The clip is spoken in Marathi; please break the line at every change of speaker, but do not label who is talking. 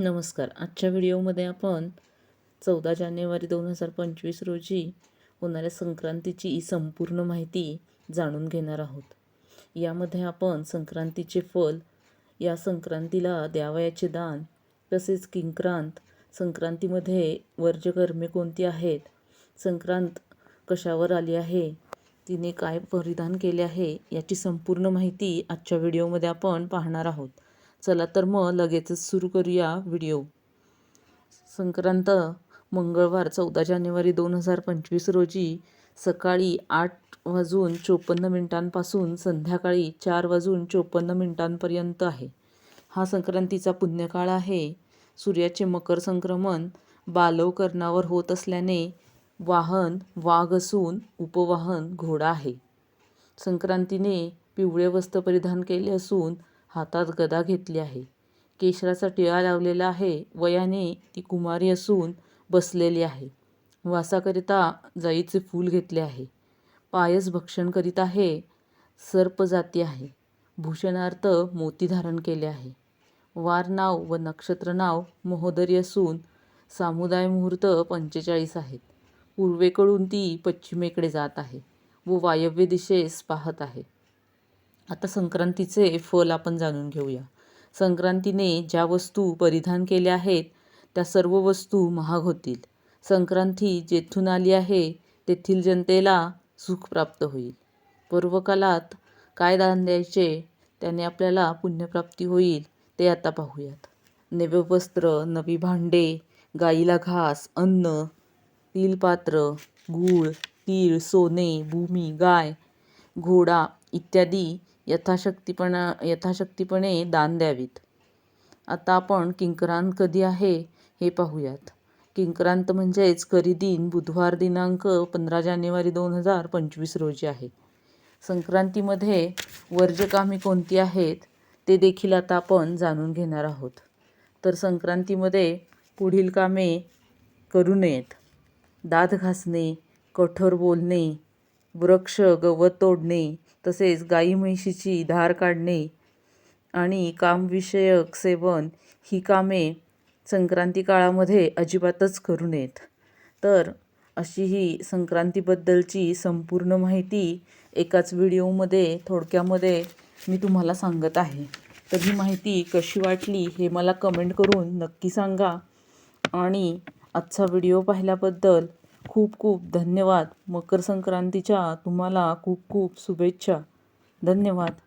नमस्कार. आजच्या व्हिडिओमध्ये आपण चौदा जानेवारी दोन हजार पंचवीस रोजी होणाऱ्या संक्रांतीची संपूर्ण माहिती जाणून घेणार आहोत. यामध्ये आपण संक्रांतीचे फल या संक्रांतीला द्यावयाचे दान तसेच किंक्रांत संक्रांतीमध्ये वर्ज्यकर्मे कोणती आहेत संक्रांत कशावर आली आहे तिने काय परिधान केले आहे याची संपूर्ण माहिती आजच्या व्हिडिओमध्ये आपण पाहणार आहोत. चला तर मग लगेचच सुरू करूया व्हिडिओ. संक्रांत मंगळवार चौदा जानेवारी दोन हजार पंचवीस रोजी सकाळी आठ वाजून चोपन्न मिनिटांपासून संध्याकाळी चार वाजून चोपन्न मिनिटांपर्यंत आहे. हा संक्रांतीचा पुण्यकाळ आहे. सूर्याचे मकर संक्रमण बालवकरणावर होत असल्याने वाहन वाघ असून उपवाहन घोडा आहे. संक्रांतीने पिवळे वस्त्र परिधान केले असून हातात गदा घेतली आहे. केशराचा टिळा लावलेला आहे. वयाने ती कुमारी असून बसलेली आहे. वासाकरिता जाईचे फूल घेतले आहे. पायस भक्षण करीत आहे. सर्प जाती आहे. भूषणार्थ मोती धारण केले आहे. वार नाव व नक्षत्र नाव महोदरी असून सामुदाय मुहूर्त पंचेचाळीस आहेत. पूर्वेकडून ती पश्चिमेकडे जात आहे व वायव्य दिशेस पाहत आहे. आता संक्रांतीचे फल आपण जाणून घेऊया. संक्रांतीने ज्या वस्तू परिधान केल्या आहेत त्या सर्व वस्तू महाग होतील. संक्रांती जेथून आली आहे तेथील जनतेला सुख प्राप्त होईल. पूर्वकालात काय दान द्यायचे त्याने आपल्याला पुण्यप्राप्ती होईल ते आता पाहूयात. नवे वस्त्र नवी भांडे गाईला घास अन्न तिलपात्र गूळ तीळ सोने भूमी गाय घोडा इत्यादी यथाशक्तीपणा यथाशक्तीपणे दान द्यावीत. आता आपण किंक्रांत कधी आहे हे पाहूयात. किंक्रांत म्हणजेच करी दिन बुधवार दिनांक पंधरा जानेवारी दोन हजार पंचवीस रोजी आहे. संक्रांतीमध्ये वर्जकामी कोणती आहेत ते देखील आता आपण जाणून घेणार आहोत. तर संक्रांतीमध्ये पुढील कामे करू नयेत. दात घासणे कठोर बोलणे वृक्ष गवत तोडणे तसेच गाई म्हैशीची धार काढणे आणि कामविषयक सेवन ही कामे संक्रांती काळामध्ये अजिबातच करू नयेत. तर अशी ही संक्रांतीबद्दलची संपूर्ण माहिती एकाच व्हिडिओमध्ये थोडक्यामध्ये मी तुम्हाला सांगत आहे. तर ही माहिती कशी वाटली हे मला कमेंट करून नक्की सांगा. आणि आजचा व्हिडिओ पाहिल्याबद्दल खूप खूप धन्यवाद. मकर संक्रांतीच्या तुम्हाला खूप खूप शुभेच्छा. धन्यवाद.